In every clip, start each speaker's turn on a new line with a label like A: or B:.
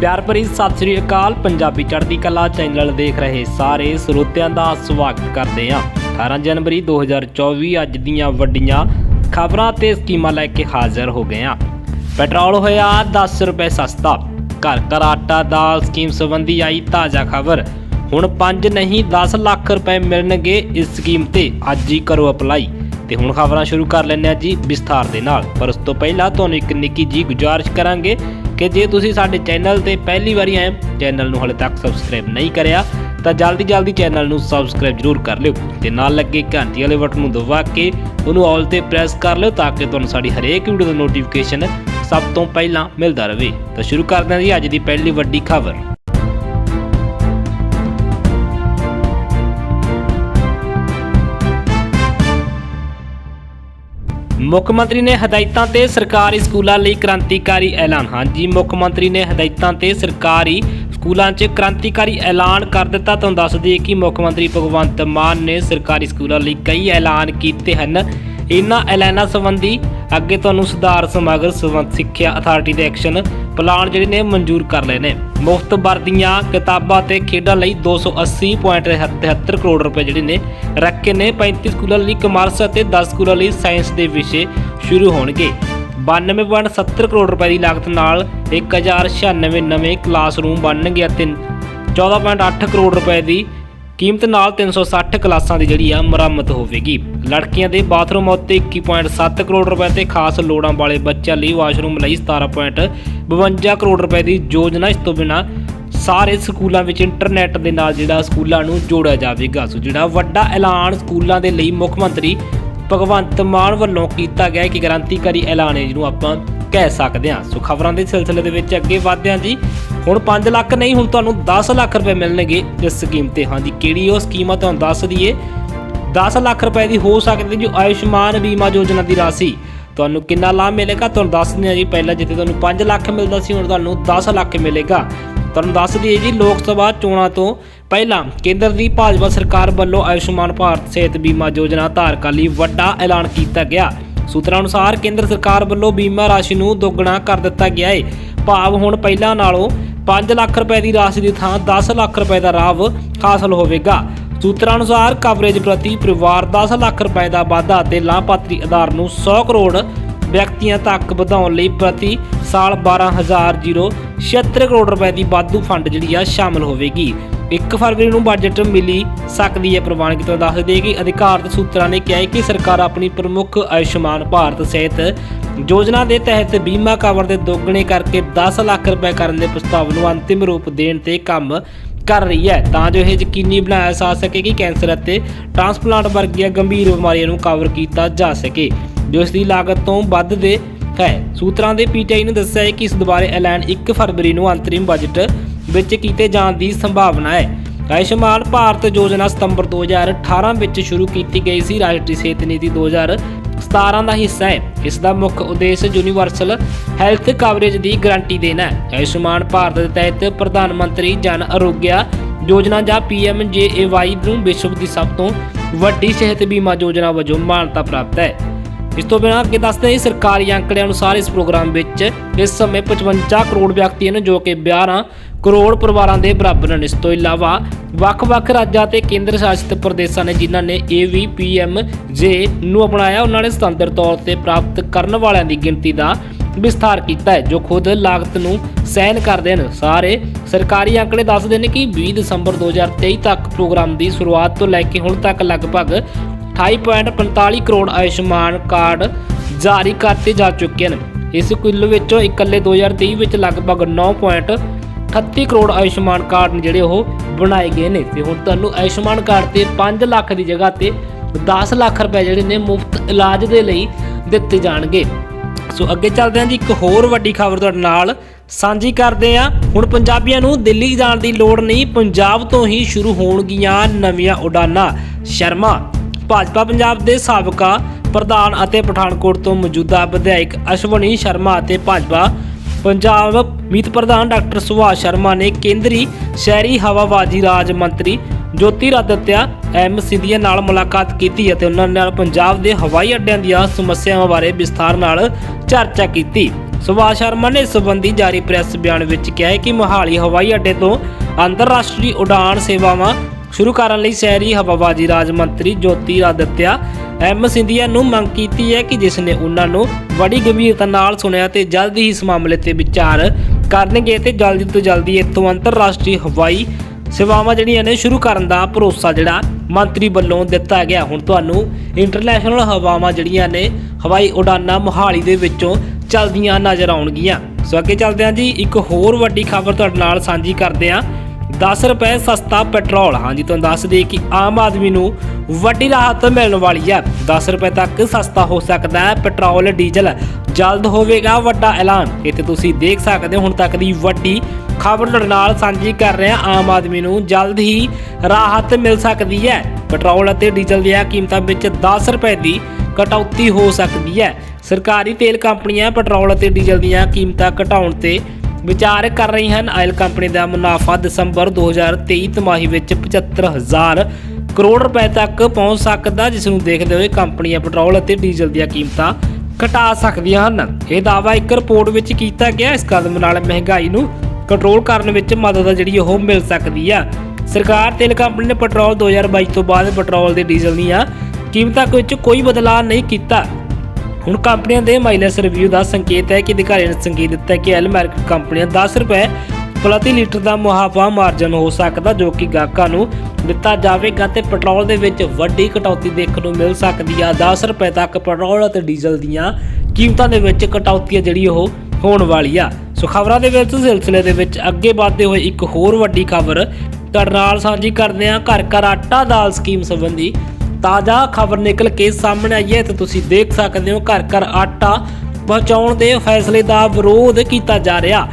A: ਪਿਆਰ ਭਰੀ ਸਤਿ ਸ੍ਰੀ ਅਕਾਲ। ਪੰਜਾਬੀ ਚੜ੍ਹਦੀ ਕਲਾ ਚੈਨਲ ਦੇਖ ਰਹੇ ਸਾਰੇ ਸਰੋਤਿਆਂ ਦਾ ਸਵਾਗਤ ਕਰਦੇ ਹਾਂ। 18 ਜਨਵਰੀ 2024 ਅੱਜ ਦੀਆਂ ਵੱਡੀਆਂ ਖਬਰਾਂ ਤੇ ਸਕੀਮਾਂ ਲੈ ਕੇ ਹਾਜ਼ਰ ਹੋ ਗਏ ਹਾਂ। ਪੈਟਰੋਲ ਹੋਇਆ 10 ਰੁਪਏ ਸਸਤਾ। ਘਰ ਘਰ ਆਟਾ, ਦਾਲ ਸਕੀਮ ਸੰਬੰਧੀ ਆਈ ਤਾਜ਼ਾ ਖਬਰ। ਹੁਣ 5 ਨਹੀਂ 10 ਲੱਖ ਰੁਪਏ ਮਿਲਣਗੇ ਇਸ ਸਕੀਮ ਤੇ। ਅੱਜ ਹੀ ਕਰੋ ਅਪਲਾਈ। ਤੇ ਹੁਣ ਖਬਰਾਂ ਸ਼ੁਰੂ ਕਰ ਲੈਂਦੇ ਹਾਂ ਜੀ ਵਿਸਥਾਰ ਦੇ ਨਾਲ। ਪਰ ਉਸ ਤੋਂ ਪਹਿਲਾਂ ਤੁਹਾਨੂੰ ਇੱਕ ਨਿੱਕੀ ਜੀ ਗੁਜ਼ਾਰਿਸ਼ ਕਰਾਂਗੇ। ਕਿ ਜੇ ਤੁਸੀਂ ਸਾਡੇ ਚੈਨਲ ਤੇ ਪਹਿਲੀ ਵਾਰੀ ਆਏ ਚੈਨਲ ਨੂੰ ਹਾਲੇ ਤੱਕ ਸਬਸਕ੍ਰਾਈਬ ਨਹੀਂ ਕਰਿਆ, ਤਾਂ ਜਲਦੀ ਜਲਦੀ ਚੈਨਲ ਨੂੰ ਸਬਸਕ੍ਰਾਈਬ ਜ਼ਰੂਰ ਕਰ ਲਿਓ ਤੇ ਨਾਲ ਲੱਗੇ ਘੰਟੀ ਵਾਲੇ ਬਟਨ ਨੂੰ ਦਬਾ ਕੇ ਉਹਨੂੰ ਆਲ ਤੇ ਪ੍ਰੈਸ ਕਰ ਲਿਓ ਤਾਂ ਕਿ ਤੁਹਾਨੂੰ ਸਾਡੀ ਹਰੇਕ ਵੀਡੀਓ ਦਾ ਨੋਟੀਫਿਕੇਸ਼ਨ ਸਭ ਤੋਂ ਪਹਿਲਾਂ ਮਿਲਦਾ ਰਹੇ। ਤਾਂ ਸ਼ੁਰੂ ਕਰਦੇ ਹਾਂ ਜੀ ਅੱਜ ਦੀ ਪਹਿਲੀ ਵੱਡੀ ਖਬਰ। ਮੁੱਖ ਮੰਤਰੀ ਨੇ ਹਦਾਇਤਾਂ ਤੇ ਸਰਕਾਰੀ ਸਕੂਲਾਂ ਲਈ ਕ੍ਰਾਂਤੀਕਾਰੀ ਐਲਾਨ। ਹਾਂਜੀ, ਮੁੱਖ ਮੰਤਰੀ ਨੇ ਹਦਾਇਤਾਂ ਤੇ ਸਰਕਾਰੀ ਸਕੂਲਾਂ 'ਚ ਕ੍ਰਾਂਤੀਕਾਰੀ ਐਲਾਨ ਕਰ ਦਿੱਤਾ ਤੁਹਾਨੂੰ ਦੱਸ ਦਈਏ ਕਿ ਮੁੱਖ ਮੰਤਰੀ ਭਗਵੰਤ ਮਾਨ ਨੇ ਸਰਕਾਰੀ ਸਕੂਲਾਂ ਲਈ ਕਈ ਐਲਾਨ ਕੀਤੇ ਹਨ। ਇਹਨਾਂ ਐਲਾਨਾਂ ਸੰਬੰਧੀ ਅੱਗੇ ਤੁਹਾਨੂੰ ਸੁਧਾਰ ਸਮਗਰ ਸਿੱਖਿਆ ਅਥਾਰਟੀ ਦੇ ਐਕਸ਼ਨ ਪਲਾਨ ਜਿਹੜੇ ਨੇ ਮਨਜ਼ੂਰ ਕਰ ਲਏ ਨੇ। ਮੁਫਤ ਵਰਦੀਆਂ, ਕਿਤਾਬਾਂ ਤੇ ਖੇਡਾਂ ਲਈ 280.73 ਕਰੋੜ ਰੁਪਏ ਜਿਹੜੇ ਨੇ ਰੱਖੇ ਨੇ। 35 ਸਕੂਲਾਂ ਲਈ ਕਮਰਸ ਅਤੇ 10 ਸਕੂਲਾਂ ਲਈ ਸਾਇੰਸ ਦੇ ਵਿਸ਼ੇ ਸ਼ੁਰੂ ਹੋਣਗੇ। 92.70 ਕਰੋੜ ਰੁਪਏ ਦੀ ਲਾਗਤ ਨਾਲ 1096 ਨਵੇਂ ਕਲਾਸਰੂਮ ਬਣਨਗੇ ਅਤੇ 14.8 ਕਰੋੜ ਰੁਪਏ ਦੀ ਕੀਮਤ ਨਾਲ 360 ਕਲਾਸਾਂ ਦੀ ਜਿਹੜੀ ਆ ਮੁਰੰਮਤ ਹੋਵੇਗੀ। ਲੜਕੀਆਂ ਦੇ ਬਾਥਰੂਮ ਉੱਤੇ 21.7 ਕਰੋੜ ਰੁਪਏ ਤੇ ਖਾਸ ਲੋੜਾਂ ਵਾਲੇ ਬੱਚਿਆਂ ਲਈ ਵਾਸ਼ਰੂਮ ਲਈ 17.52 ਕਰੋੜ ਰੁਪਏ ਦੀ ਯੋਜਨਾ। ਇਸ ਤੋਂ ਬਿਨਾ ਸਾਰੇ ਸਕੂਲਾਂ ਵਿੱਚ ਇੰਟਰਨੈਟ ਦੇ ਨਾਲ ਜਿਹੜਾ ਸਕੂਲਾਂ ਨੂੰ ਜੋੜਿਆ ਜਾਵੇਗਾ। ਸੋ ਜਿਹੜਾ ਵੱਡਾ ਐਲਾਨ ਸਕੂਲਾਂ ਦੇ ਲਈ ਮੁੱਖ ਮੰਤਰੀ ਭਗਵੰਤ ਮਾਨ ਵੱਲੋਂ ਕੀਤਾ ਗਿਆ ਕਿ ਕ੍ਰਾਂਤੀਕਾਰੀ ਐਲਾਨ ਹੈ ਜਿਹਨੂੰ ਆਪਾਂ ਕਹਿ ਸਕਦੇ ਹਾਂ। ਸੋ ਖਬਰਾਂ ਦੇ ਸਿਲਸਿਲੇ ਦੇ ਵਿੱਚ ਅੱਗੇ ਵਧਦੇ ਹਾਂ ਜੀ। ਹੁਣ 5 ਲੱਖ ਨਹੀਂ, ਹੁਣ ਤੁਹਾਨੂੰ 10 ਲੱਖ ਰੁਪਏ ਮਿਲਣਗੇ ਇਸ ਸਕੀਮ ਤੇ। ਹਾਂਜੀ, ਕਿਹੜੀ ਉਹ ਸਕੀਮ ਆ ਤੁਹਾਨੂੰ ਦੱਸ ਦਈਏ। 10 ਲੱਖ ਰੁਪਏ ਦੀ ਹੋ ਸਕਦੀ ਜੋ ਆਯੁਸ਼ਮਾਨ ਬੀਮਾ ਯੋਜਨਾ ਦੀ ਰਾਸ਼ੀ। ਤੁਹਾਨੂੰ ਕਿੰਨਾ ਲਾਭ ਮਿਲੇਗਾ? ਤੁਹਾਨੂੰ ਦੱਸ ਦਿੰਦੇ ਹਾਂ ਜੀ। ਪਹਿਲਾਂ ਜਿੱਥੇ ਤੁਹਾਨੂੰ 5 ਲੱਖ ਮਿਲਦਾ ਸੀ, ਹੁਣ ਤੁਹਾਨੂੰ 10 ਲੱਖ ਮਿਲੇਗਾ। ਤੁਹਾਨੂੰ ਦੱਸ ਦਈਏ ਜੀ, ਲੋਕ ਸਭਾ ਚੋਣਾਂ ਤੋਂ ਪਹਿਲਾਂ ਕੇਂਦਰ ਦੀ ਭਾਜਪਾ ਸਰਕਾਰ ਵੱਲੋਂ ਆਯੁਸ਼ਮਾਨ ਭਾਰਤ ਸਿਹਤ ਬੀਮਾ ਯੋਜਨਾ ਧਾਰਕਾਂ ਲਈ ਵੱਡਾ ਐਲਾਨ ਕੀਤਾ ਗਿਆ। ਸੂਤਰਾਂ ਅਨੁਸਾਰ ਕੇਂਦਰ ਸਰਕਾਰ ਵੱਲੋਂ ਬੀਮਾ ਰਾਸ਼ੀ ਨੂੰ ਦੁੱਗਣਾ ਕਰ ਦਿੱਤਾ ਗਿਆ ਹੈ ਭਾਵ ਹੁਣ ਪਹਿਲਾਂ ਨਾਲੋਂ 5 ਲੱਖ ਰੁਪਏ ਦੀ ਰਾਸ਼ੀ ਦੀ ਥਾਂ 10 ਲੱਖ ਰੁਪਏ ਦਾ ਲਾਭ ਹਾਸਲ ਹੋਵੇਗਾ। ਸੂਤਰਾਂ ਅਨੁਸਾਰ ਕਵਰੇਜ ਪ੍ਰਤੀ ਪਰਿਵਾਰ 10 ਲੱਖ ਰੁਪਏ ਦਾ ਵਾਧਾ ਅਤੇ ਲਾਭਪਾਤਰੀ ਆਧਾਰ ਨੂੰ 100 ਕਰੋੜ ਵਿਅਕਤੀਆਂ ਤੱਕ ਵਧਾਉਣ ਲਈ ਪ੍ਰਤੀ ਸਾਲ 12076 ਕਰੋੜ ਰੁਪਏ ਦੀ ਵਾਧੂ ਫੰਡ ਜਿਹੜੀ ਆ ਸ਼ਾਮਲ ਹੋਵੇਗੀ। 1 ਫਰਵਰੀ ਨੂੰ ਬਜਟ ਮਿਲੀ ਸਕਦੀ ਹੈ ਪ੍ਰਵਾਨਗੀ ਤੋਂ ਦੱਸ ਦੇ ਕਿ ਅਧਿਕਾਰਤ ਸੂਤਰਾਂ ਨੇ ਕਿਹਾ ਹੈ ਕਿ ਸਰਕਾਰ ਆਪਣੀ ਪ੍ਰਮੁੱਖ ਆਯੁਸ਼ਮਾਨ ਭਾਰਤ ਸਿਹਤ ਯੋਜਨਾ ਦੇ ਤਹਿਤ ਬੀਮਾ ਕਵਰ ਦੇ ਦੋਗਣੇ ਕਰਕੇ 10 ਲੱਖ ਰੁਪਏ ਕਰਨ ਦੇ ਪ੍ਰਸਤਾਵ ਨੂੰ ਅੰਤਿਮ ਰੂਪ ਦੇਣ ਤੇ ਕੰਮ ਕਰ ਰਹੀ ਹੈ। ਤਾਂ ਜੋ ਇਹ ਯਕੀਨੀ ਬਣਾਇਆ ਜਾ ਸਕੇ ਕਿ ਕੈਂਸਰ ਅਤੇ ਟ੍ਰਾਂਸਪਲਾਂਟ ਵਰਗੀਆਂ ਗੰਭੀਰ ਬਿਮਾਰੀਆਂ ਨੂੰ ਕਵਰ ਕੀਤਾ ਜਾ ਸਕੇ। ਜੋ ਇਸ ਦੀ ਲਾਗਤ ਤੋਂ ਵੱਧ ਦੇ ਹੈ। ਸੂਤਰਾਂ ਦੇ ਪੀਟੀਆਈ ਨੇ ਦੱਸਿਆ ਹੈ ਕਿ ਇਸ ਦੁਬਾਰੇ ਐਲਾਨ 1 ਫਰਵਰੀ ਨੂੰ ਅੰਤਰਿਮ ਬਜਟ ਵਿੱਚ ਕੀਤੇ ਜਾਣ ਦੀ ਸੰਭਾਵਨਾ ਹੈ। ਆਯੁਸ਼ਮਾਨ ਭਾਰਤ ਯੋਜਨਾ ਸਤੰਬਰ 2018 ਵਿੱਚ ਸ਼ੁਰੂ ਕੀਤੀ ਗਈ ਸੀ। ਰਾਸ਼ਟਰੀ ਸਿਹਤ ਨੀਤੀ 2017 ਦਾ ਹਿੱਸਾ ਹੈ। ਇਸ ਦਾ ਮੁੱਖ ਉਦੇਸ਼ ਯੂਨੀਵਰਸਲ ਹੈਲਥ ਕਵਰੇਜ ਦੀ ਗਾਰੰਟੀ ਦੇਣਾ ਹੈ। ਆਯੁਸ਼ਮਾਨ ਭਾਰਤ ਦੇ ਤਹਿਤ ਪ੍ਰਧਾਨ ਮੰਤਰੀ ਜਨ ਆਰੋਗਿਆ ਯੋਜਨਾ ਜਾਂ ਪੀਐਮਜੇਏਵਾਈ ਨੂੰ ਵਿਸ਼ਵ ਦੀ ਸਭ ਤੋਂ ਵੱਡੀ ਸਿਹਤ ਬੀਮਾ ਯੋਜਨਾ ਵਜੋਂ ਮਾਨਤਾ ਪ੍ਰਾਪਤ ਹੈ। ਇਸ ਤੋਂ ਬਿਨਾਂ ਅੱਗੇ ਦੱਸਦੇ ਹਾਂ, ਸਰਕਾਰੀ ਅੰਕੜਿਆਂ ਅਨੁਸਾਰ ਇਸ ਪ੍ਰੋਗਰਾਮ ਵਿੱਚ ਇਸ ਸਮੇਂ 55 ਕਰੋੜ ਵਿਅਕਤੀ ਹਨ ਜੋ ਕਿ 12 ਕਰੋੜ ਪਰਿਵਾਰਾਂ ਦੇ ਬਰਾਬਰ ਹਨ ਇਸ ਤੋਂ ਇਲਾਵਾ ਵੱਖ-ਵੱਖ ਰਾਜਾਂ ਤੇ ਕੇਂਦਰ ਸ਼ਾਸਿਤ ਪ੍ਰਦੇਸ਼ਾਂ ਨੇ ਜਿਨ੍ਹਾਂ ਨੇ AVPM ਜੇ ਨੂੰ ਅਪਣਾਇਆ, ਉਹਨਾਂ ਨੇ ਸੁਤੰਤਰ ਤੌਰ ਤੇ ਪ੍ਰਾਪਤ ਕਰਨ ਵਾਲਿਆਂ ਦੀ ਗਿਣਤੀ ਦਾ ਵਿਸਥਾਰ ਕੀਤਾ ਹੈ, ਜੋ ਖੁਦ ਲਾਗਤ ਨੂੰ ਸਹਿਨ ਕਰਦੇ ਹਨ। ਸਾਰੇ ਸਰਕਾਰੀ ਅੰਕੜੇ ਦੱਸਦੇ ਨੇ ਕਿ 20 ਦਸੰਬਰ 2023 ਤੱਕ ਪ੍ਰੋਗਰਾਮ ਦੀ ਸ਼ੁਰੂਆਤ ਤੋਂ ਲੈ ਕੇ ਹੁਣ ਤੱਕ ਲਗਭਗ 28.45 ਕਰੋੜ ਆਯੁਸ਼ਮਾਨ ਕਾਰਡ ਜਾਰੀ ਕਰਤੇ ਜਾ ਚੁੱਕੇ ਹਨ। ਇਸ ਕੁੱਲ ਵਿੱਚੋਂ ਇਕੱਲੇ 2023 ਵਿੱਚ ਲਗਭਗ 9.38 ਕਰੋੜ ਆਯੁਸ਼ਮਾਨ ਕਾਰਡ ਨੇ ਜਿਹੜੇ ਉਹ ਬਣਾਏ ਗਏ ਨੇ ਤੇ ਹੁਣ ਤੁਹਾਨੂੰ ਆਯੁਸ਼ਮਾਨ ਕਾਰਡ ਤੇ 5 ਲੱਖ ਦੀ ਜਗ੍ਹਾ ਤੇ 10 ਲੱਖ ਰੁਪਏ ਜਿਹੜੇ ਨੇ ਮੁਫਤ ਇਲਾਜ ਦੇ ਲਈ ਦਿੱਤੇ ਜਾਣਗੇ। ਸੋ ਅੱਗੇ ਚੱਲਦੇ ਹਾਂ ਜੀ, ਇੱਕ ਹੋਰ ਵੱਡੀ ਖਬਰ ਤੁਹਾਡੇ ਨਾਲ ਸਾਂਝੀ ਕਰਦੇ ਹਾਂ। ਹੁਣ ਪੰਜਾਬੀਆਂ ਨੂੰ ਦਿੱਲੀ ਜਾਣ ਦੀ ਲੋੜ ਨਹੀਂ, ਪੰਜਾਬ ਤੋਂ ਹੀ ਸ਼ੁਰੂ ਹੋਣਗੀਆਂ ਨਵੀਆਂ ਉਡਾਨਾਂ। ਸ਼ਰਮਾ, ਭਾਜਪਾ ਪੰਜਾਬ ਦੇ ਸਾਬਕਾ ਪ੍ਰਧਾਨ ਅਤੇ ਪਠਾਨਕੋਟ ਤੋਂ ਮੌਜੂਦਾ ਵਿਧਾਇਕ ਅਸ਼ਵਨੀ ਸ਼ਰਮਾ ਅਤੇ ਭਾਜਪਾ ਪੰਜਾਬ ਮੀਤ ਪ੍ਰਧਾਨ ਡਾਕਟਰ ਸੁਭਾਸ਼ ਸ਼ਰਮਾ ਨੇ ਕੇਂਦਰੀ ਸ਼ਹਿਰੀ ਹਵਾਬਾਜ਼ੀ ਰਾਜ ਮੰਤਰੀ ਜੋਤੀ ਐਮ ਸਿੰਧੀਆ ਨਾਲ ਮੁਲਾਕਾਤ ਕੀਤੀ ਅਤੇ ਉਹਨਾਂ ਨਾਲ ਪੰਜਾਬ ਦੇ ਹਵਾਈ ਅੱਡਿਆਂ ਦੀਆਂ ਸਮੱਸਿਆਵਾਂ ਬਾਰੇ ਵਿਸਥਾਰ ਨਾਲ ਚਰਚਾ ਕੀਤੀ। ਸੁਭਾਸ਼ ਸ਼ਰਮਾ ਨੇ ਇਸ ਸੰਬੰਧੀ ਜਾਰੀ ਪ੍ਰੈਸ ਬਿਆਨ ਵਿੱਚ ਕਿਹਾ ਹੈ ਕਿ ਮੋਹਾਲੀ ਹਵਾਈ ਅੱਡੇ ਤੋਂ ਅੰਤਰਰਾਸ਼ਟਰੀ ਉਡਾਨ ਸੇਵਾਵਾਂ ਸ਼ੁਰੂ ਕਰਨ ਲਈ ਸ਼ਹਿਰੀ ਹਵਾਬਾਜ਼ੀ ਰਾਜ ਮੰਤਰੀ ਜੋਤੀ ਆਦਿਤਿਆ ਐਮ ਸਿੰਧੀਆ ਨੂੰ ਮੰਗ ਕੀਤੀ ਹੈ ਕਿ ਜਿਸ ਨੇ ਉਹਨਾਂ ਨੂੰ ਬੜੀ ਗੰਭੀਰਤਾ ਨਾਲ ਸੁਣਿਆ ਤੇ ਜਲਦ ਹੀ ਇਸ ਮਾਮਲੇ ਤੇ ਵਿਚਾਰ ਕਰਨਗੇ ਤੇ ਜਲਦੀ ਤੋਂ ਜਲਦੀ ਇੱਥੋਂ ਅੰਤਰਰਾਸ਼ਟਰੀ ਹਵਾਈ ਸੇਵਾਵਾਂ ਜਿਹੜੀਆਂ ਨੇ ਸ਼ੁਰੂ ਕਰਨ ਦਾ ਭਰੋਸਾ ਜਿਹੜਾ ਮੰਤਰੀ ਵੱਲੋਂ ਦਿੱਤਾ ਗਿਆ। ਹੁਣ ਤੁਹਾਨੂੰ ਇੰਟਰਨੈਸ਼ਨਲ ਹਵਾਵਾਂ ਜਿਹੜੀਆਂ ਨੇ ਹਵਾਈ ਉਡਾਨਾਂ ਮੋਹਾਲੀ ਦੇ ਵਿੱਚੋਂ ਚੱਲਦੀਆਂ ਨਜ਼ਰ ਆਉਣਗੀਆਂ। ਸੋ ਅੱਗੇ ਚੱਲਦੇ ਹਾਂ ਜੀ, ਇੱਕ ਹੋਰ ਵੱਡੀ ਖਬਰ ਤੁਹਾਡੇ ਨਾਲ ਸਾਂਝੀ ਕਰਦੇ ਹਾਂ। 10 ਰੁਪਏ ਸਸਤਾ ਪੈਟਰੋਲ। ਹਾਂਜੀ, ਤੁਹਾਨੂੰ ਦੱਸ ਦਈਏ ਕਿ ਆਮ ਆਦਮੀ ਨੂੰ ਵੱਡੀ ਰਾਹਤ ਮਿਲਣ ਵਾਲੀ ਹੈ। 10 ਰੁਪਏ ਤੱਕ ਸਸਤਾ ਹੋ ਸਕਦਾ ਹੈ ਪੈਟਰੋਲ, ਡੀਜ਼ਲ। ਜਲਦ ਹੋਵੇਗਾ ਵੱਡਾ ਐਲਾਨ। ਇੱਥੇ ਤੁਸੀਂ ਦੇਖ ਸਕਦੇ ਹੋ, ਹੁਣ ਤੱਕ ਦੀ ਵੱਡੀ ਖਬਰ ਤੁਹਾਡੇ ਨਾਲ ਸਾਂਝੀ ਕਰ ਰਹੇ ਹਾਂ ਆਮ ਆਦਮੀ ਨੂੰ। ਜਲਦ ਹੀ ਰਾਹਤ ਮਿਲ ਸਕਦੀ ਹੈ। ਪੈਟਰੋਲ ਅਤੇ ਡੀਜ਼ਲ ਦੀਆਂ ਕੀਮਤਾਂ ਵਿੱਚ 10 ਰੁਪਏ ਦੀ ਕਟੌਤੀ ਹੋ ਸਕਦੀ ਹੈ। ਸਰਕਾਰੀ ਤੇਲ ਕੰਪਨੀਆਂ ਪੈਟਰੋਲ ਅਤੇ ਡੀਜ਼ਲ ਦੀਆਂ ਕੀਮਤਾਂ ਘਟਾਉਣ ਤੇ ਵਿਚਾਰ ਕਰ ਰਹੀ ਹਨ। ਆਇਲ ਕੰਪਨੀ ਦਾ ਮੁਨਾਫਾ ਦਸੰਬਰ 2023 ਤਿਮਾਹੀ ਵਿੱਚ 75000 ਕਰੋੜ ਰੁਪਏ ਤੱਕ ਪਹੁੰਚ ਸਕਦਾ, ਜਿਸ ਨੂੰ ਦੇਖਦੇ ਹੋਏ ਕੰਪਨੀਆਂ ਪੈਟਰੋਲ ਅਤੇ ਡੀਜ਼ਲ ਦੀਆਂ ਕੀਮਤਾਂ ਘਟਾ ਸਕਦੀਆਂ ਹਨ। ਇਹ ਦਾਅਵਾ ਇੱਕ ਰਿਪੋਰਟ ਵਿੱਚ ਕੀਤਾ ਗਿਆ। ਇਸ ਕਦਮ ਨਾਲ ਮਹਿੰਗਾਈ ਨੂੰ ਕੰਟਰੋਲ ਕਰਨ ਵਿੱਚ ਮਦਦ ਜਿਹੜੀ ਉਹ ਮਿਲ ਸਕਦੀ ਆ। ਸਰਕਾਰ ਤੇਲ ਕੰਪਨੀ ਨੇ ਪੈਟਰੋਲ 2022 ਤੋਂ ਬਾਅਦ ਪੈਟਰੋਲ ਤੇ ਡੀਜ਼ਲ ਦੀਆਂ ਕੀਮਤਾਂ ਵਿੱਚ ਕੋਈ ਬਦਲਾਅ ਨਹੀਂ ਕੀਤਾ। ਹੁਣ ਕੰਪਨੀਆਂ ਦੇ ਮਾਈਨਸ ਰਿਵਿਊ ਦਾ ਸੰਕੇਤ ਹੈ ਕਿ ਅਧਿਕਾਰੀਆਂ ਨੇ ਸੰਕੇਤ ਦਿੱਤਾ ਕਿ ਐਲ ਮਾਰਕੀਟ ਕੰਪਨੀਆਂ 10 ਰੁਪਏ ਪ੍ਰਤੀ ਲੀਟਰ ਦਾ ਮੁਨਾਫਾ ਮਾਰਜਨ ਹੋ ਸਕਦਾ, ਜੋ ਕਿ ਗਾਹਕਾਂ ਨੂੰ ਦਿੱਤਾ ਜਾਵੇਗਾ ਤੇ ਪੈਟਰੋਲ ਦੇ ਵਿੱਚ ਵੱਡੀ ਕਟੌਤੀ ਦੇਖਣ ਨੂੰ ਮਿਲ ਸਕਦੀ ਆ। 10 ਰੁਪਏ ਤੱਕ ਪੈਟਰੋਲ ਅਤੇ ਡੀਜ਼ਲ ਦੀਆਂ ਕੀਮਤਾਂ ਦੇ ਵਿੱਚ ਕਟੌਤੀ ਹੈ ਜਿਹੜੀ ਉਹ ਹੋਣ ਵਾਲੀ ਆ। ਸੋ ਖਬਰਾਂ ਦੇ ਵਿੱਚ ਸਿਲਸਿਲੇ ਦੇ ਵਿੱਚ ਅੱਗੇ ਵਧਦੇ ਹੋਏ ਇੱਕ ਹੋਰ ਵੱਡੀ ਖਬਰ ਤੁਹਾਡੇ ਨਾਲ ਸਾਂਝੀ ਕਰਦੇ ਹਾਂ। ਘਰ ਘਰ ਆਟਾ ਦਾਲ ਸਕੀਮ ਸੰਬੰਧੀ ਤਾਜ਼ਾ ਖਬਰ ਨਿਕਲ ਕੇ ਸਾਹਮਣੇ ਆਈ ਹੈ ਤੇ ਤੁਸੀਂ ਦੇਖ ਸਕਦੇ ਹੋ ਘਰ ਘਰ ਆਟਾ ਪਹੁੰਚਾਉਣ ਦੇ ਫੈਸਲੇ ਦਾ ਵਿਰੋਧ ਕੀਤਾ ਜਾ ਰਿਹਾ।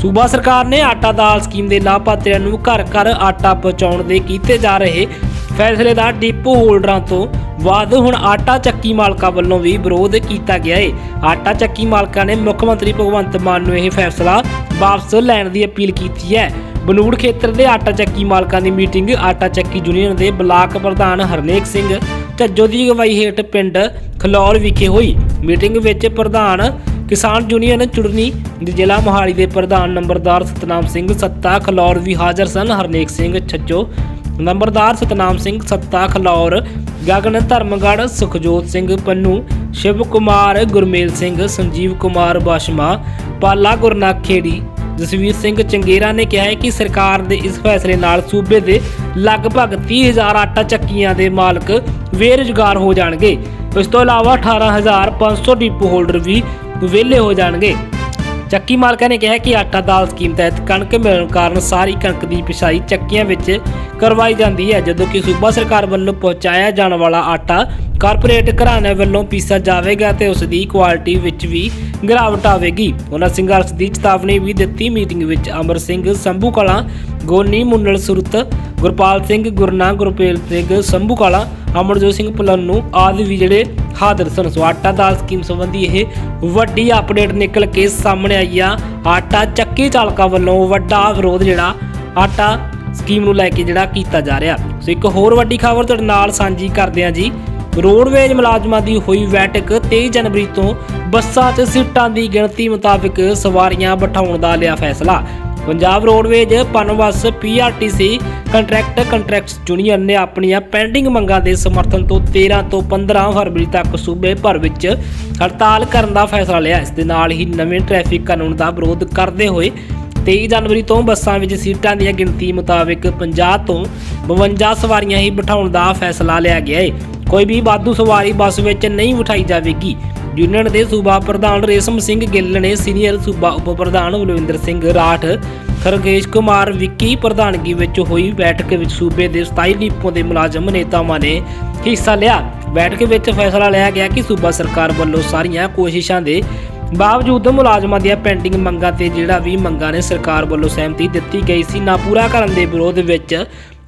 A: ਸੂਬਾ ਸਰਕਾਰ ਨੇ ਆਟਾ ਦਾਲ ਸਕੀਮ ਦੇ ਲਾਭਪਾਤਰੀਆਂ ਨੂੰ ਘਰ ਘਰ ਆਟਾ ਪਹੁੰਚਾਉਣ ਦੇ ਕੀਤੇ ਜਾ ਰਹੇ ਫੈਸਲੇ ਦਾ ਡਿਪੋ ਹੋਲਡਰਾਂ ਤੋਂ ਬਾਅਦ ਹੁਣ ਆਟਾ ਚੱਕੀ ਮਾਲਕਾਂ ਵੱਲੋਂ ਵੀ ਵਿਰੋਧ ਕੀਤਾ ਗਿਆ ਏ। ਆਟਾ ਚੱਕੀ ਮਾਲਕਾਂ ਨੇ ਮੁੱਖ ਮੰਤਰੀ ਭਗਵੰਤ ਮਾਨ ਨੂੰ ਇਹ ਫੈਸਲਾ ਵਾਪਸ ਲੈਣ ਦੀ ਅਪੀਲ ਕੀਤੀ ਹੈ। ਬਨੂੜ ਖੇਤਰ ਦੇ ਆਟਾ ਚੱਕੀ ਮਾਲਕਾਂ ਦੀ ਮੀਟਿੰਗ, ਆਟਾ ਚੱਕੀ ਯੂਨੀਅਨ ਦੇ ਬਲਾਕ ਪ੍ਰਧਾਨ ਹਰਨੇਕ ਸਿੰਘ ਝੱਜੋ ਦੀ ਅਗਵਾਈ ਹੇਠ ਪਿੰਡ ਖਲੌਰ ਵਿਖੇ ਹੋਈ। ਮੀਟਿੰਗ ਵਿੱਚ ਪ੍ਰਧਾਨ ਕਿਸਾਨ ਯੂਨੀਅਨ ਚੁੜਨੀ, ਦੇ ਜ਼ਿਲ੍ਹਾ ਮੋਹਾਲੀ ਦੇ ਪ੍ਰਧਾਨ ਨੰਬਰਦਾਰ ਸਤਨਾਮ ਸਿੰਘ ਸੱਤਾ ਖਲੌਰ ਵੀ ਹਾਜ਼ਰ ਸਨ। ਹਰਨੇਕ ਸਿੰਘ ਛੱਜੋ ਨੰਬਰਦਾਰ ਸਤਨਾਮ ਸਿੰਘ ਸੱਤਾ ਖਲੌਰ ਗਗਨ ਧਰਮਗੜ੍ਹ, ਸੁਖਜੋਤ ਸਿੰਘ ਪੰਨੂ, ਸ਼ਿਵ ਕੁਮਾਰ, ਗੁਰਮੇਲ ਸਿੰਘ, ਸੰਜੀਵ ਕੁਮਾਰ ਬਾਸ਼ਮਾ, ਪਾਲਾ ਗੁਰਨਾਖ ਖੇੜੀ ਜਸਵੀਰ ਸਿੰਘ ਚੰਗੇਰਾ ਨੇ ਕਿਹਾ ਹੈ ਕਿ ਸਰਕਾਰ ਦੇ ਇਸ ਫੈਸਲੇ ਨਾਲ ਸੂਬੇ ਦੇ ਲਗਭਗ 30000 ਆਟਾ ਚੱਕੀਆਂ ਦੇ ਮਾਲਕ ਬੇਰੁਜ਼ਗਾਰ ਹੋ ਜਾਣਗੇ। ਇਸ ਤੋਂ ਇਲਾਵਾ 18500 ਡਿਪੋ ਹੋਲਡਰ ਵੀ ਵਿਹਲੇ ਹੋ ਜਾਣਗੇ। ਚੱਕੀ ਮਾਲਕਾਂ ਨੇ ਕਿਹਾ ਕਿ ਆਟਾ ਦਾਲ ਸਕੀਮ ਤਹਿਤ ਕਣਕ ਮਿਲਣ ਕਾਰਨ ਸਾਰੀ ਕਣਕ ਦੀ ਪਿਸਾਈ ਚੱਕੀਆਂ ਵਿੱਚ ਕਰਵਾਈ ਜਾਂਦੀ ਹੈ, ਜਦੋਂ ਕਿ ਸੂਬਾ ਸਰਕਾਰ ਵੱਲੋਂ ਪਹੁੰਚਾਇਆ ਜਾਣ ਵਾਲਾ ਆਟਾ ਕਾਰਪੋਰੇਟ ਘਰਾਣਿਆਂ ਵੱਲੋਂ ਪੀਸਾ ਜਾਵੇਗਾ ਤੇ ਉਸ ਦੀ ਕੁਆਲਿਟੀ ਵਿੱਚ ਵੀ ਗਿਰਾਵਟ ਆਵੇਗੀ। ਉਹਨਾਂ ਸੰਘਰਸ਼ ਦੀ ਚੇਤਾਵਨੀ ਵੀ ਦਿੱਤੀ। ਮੀਟਿੰਗ ਵਿੱਚ ਅਮਰ ਸਿੰਘ ਸੰਭੂ ਕਲਾਂ ਗੋਨੀ ਮੁੰਨਲ ਸੁਰਤ, ਗੁਰਪਾਲ ਸਿੰਘ ਗੁਰਨਾ ਗੁਰਪੇਲ ਸਿੰਘ ਸੰਭੂ ਕਲਾਂ ਅਮਰਜੋਤ ਸਿੰਘ ਪਲੰਨੂ ਆਦਿ ਵੀ ਜਿਹੜੇ ਹਾਜ਼ਰ ਸੋ ਆਟਾ ਦਾਲ ਸਕੀਮ ਸੰਬੰਧੀ ਇਹ ਵੱਡੀ ਅਪਡੇਟ ਨਿਕਲ ਕੇ ਸਾਹਮਣੇ ਆਈ ਆ। ਆਟਾ ਚੱਕੀ ਚਾਲਕਾਂ ਵੱਲੋਂ ਵੱਡਾ ਵਿਰੋਧ ਜਿਹੜਾ ਆਟਾ ਸਕੀਮ ਨੂੰ ਲੈ ਕੇ ਜਿਹੜਾ ਕੀਤਾ ਜਾ ਰਿਹਾ। ਸੋ ਇੱਕ ਹੋਰ ਵੱਡੀ ਖਬਰ ਤੁਹਾਡੇ ਨਾਲ ਸਾਂਝੀ ਕਰਦੇ ਹਾਂ ਜੀ। ਰੋਡਵੇਜ ਮੁਲਾਜ਼ਮਾਂ ਦੀ ਹੋਈ ਬੈਠਕ 23 ਜਨਵਰੀ ਤੋਂ ਬੱਸਾਂ 'ਚ ਸੀਟਾਂ ਦੀ ਗਿਣਤੀ ਮੁਤਾਬਕ ਸਵਾਰੀਆਂ ਬਿਠਾਉਣ ਦਾ ਲਿਆ ਫੈਸਲਾ। Punjab roadways Punbus PRTC contract contracts union ਨੇ ਆਪਣੀਆਂ ਪੈਂਡਿੰਗ ਮੰਗਾਂ ਦੇ ਸਮਰਥਨ ਤੋਂ 13 ਤੋਂ 15 ਫਰਵਰੀ ਤੱਕ ਸੂਬੇ ਭਰ ਵਿੱਚ ਹੜਤਾਲ ਕਰਨ ਦਾ ਫੈਸਲਾ ਲਿਆ। ਇਸ ਦੇ ਨਾਲ ਹੀ ਨਵੇਂ ਟ੍ਰੈਫਿਕ ਕਾਨੂੰਨ ਦਾ ਵਿਰੋਧ ਕਰਦੇ ਹੋਏ 23 ਜਨਵਰੀ ਤੋਂ ਬੱਸਾਂ ਵਿੱਚ ਸੀਟਾਂ ਦੀਆਂ ਗਿਣਤੀ ਮੁਤਾਬਕ 50 ਤੋਂ 52 ਸਵਾਰੀਆਂ ਹੀ ਬਿਠਾਉਣ ਦਾ ਫੈਸਲਾ ਲਿਆ ਗਿਆ ਹੈ ਕੋਈ ਵੀ ਵਾਧੂ ਸਵਾਰੀ ਬੱਸ ਵਿੱਚ ਨਹੀਂ ਬਿਠਾਈ ਜਾਵੇਗੀ। ਯੂਨੀਅਨ ਦੇ ਸੂਬਾ ਪ੍ਰਧਾਨ ਰੇਸ਼ਮ ਸਿੰਘ ਗਿੱਲ ਨੇ ਸੀਨੀਅਰ ਸੂਬਾ ਉਪ ਪ੍ਰਧਾਨ ਬਲਵਿੰਦਰ ਸਿੰਘ ਰਾਠ, ਖਰਗੇਸ਼ ਕੁਮਾਰ ਵਿੱਕੀ ਪ੍ਰਧਾਨਗੀ ਵਿੱਚ ਹੋਈ ਬੈਠਕ ਵਿੱਚ ਸੂਬੇ ਦੇ 27 ਡਿਪੋ ਦੇ ਮੁਲਾਜ਼ਮ ਨੇਤਾਵਾਂ ਨੇ ਹਿੱਸਾ ਲਿਆ। ਬੈਠਕ ਵਿੱਚ ਫੈਸਲਾ ਲਿਆ ਗਿਆ ਕਿ ਸੂਬਾ ਸਰਕਾਰ ਵੱਲੋਂ ਸਾਰੀਆਂ ਕੋਸ਼ਿਸ਼ਾਂ ਦੇ ਬਾਵਜੂਦ ਮੁਲਾਜ਼ਮਾਂ ਦੀਆਂ ਪੈਂਡਿੰਗ ਮੰਗਾਂ ਤੇ ਜਿਹੜਾ ਵੀ ਮੰਗਾਂ ਨੇ ਸਰਕਾਰ ਵੱਲੋਂ ਸਹਿਮਤੀ ਦਿੱਤੀ ਗਈ ਸੀ, ਨਾ ਪੂਰਾ ਕਰਨ ਦੇ ਵਿਰੋਧ ਵਿੱਚ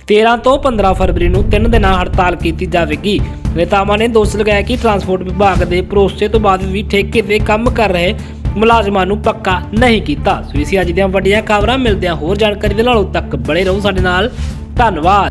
A: 13 ਤੋਂ 15 ਫਰਵਰੀ ਨੂੰ ਤਿੰਨ ਦਿਨਾਂ ਹੜਤਾਲ ਕੀਤੀ ਜਾਵੇਗੀ। ਨੇਤਾਵਾਂ ਨੇ ਦੋਸ਼ ਲਗਾਇਆ ਕਿ ਟਰਾਂਸਪੋਰਟ ਵਿਭਾਗ ਦੇ ਭਰੋਸੇ ਤੋਂ ਬਾਅਦ ਵੀ ਠੇਕੇ ਤੇ ਕੰਮ ਕਰ ਰਹੇ ਮੁਲਾਜ਼ਮਾਂ ਨੂੰ ਪੱਕਾ ਨਹੀਂ ਕੀਤਾ। ਸੋ ਇਸੇ ਅੱਜ ਦੀਆਂ ਵੱਡੀਆਂ ਖਬਰਾਂ, ਮਿਲਦਿਆਂ ਹੋਰ ਜਾਣਕਾਰੀ ਦੇ ਨਾਲ ਉਦੋਂ ਤੱਕ ਬਣੇ ਰਹੋ ਸਾਡੇ ਨਾਲ। ਧੰਨਵਾਦ।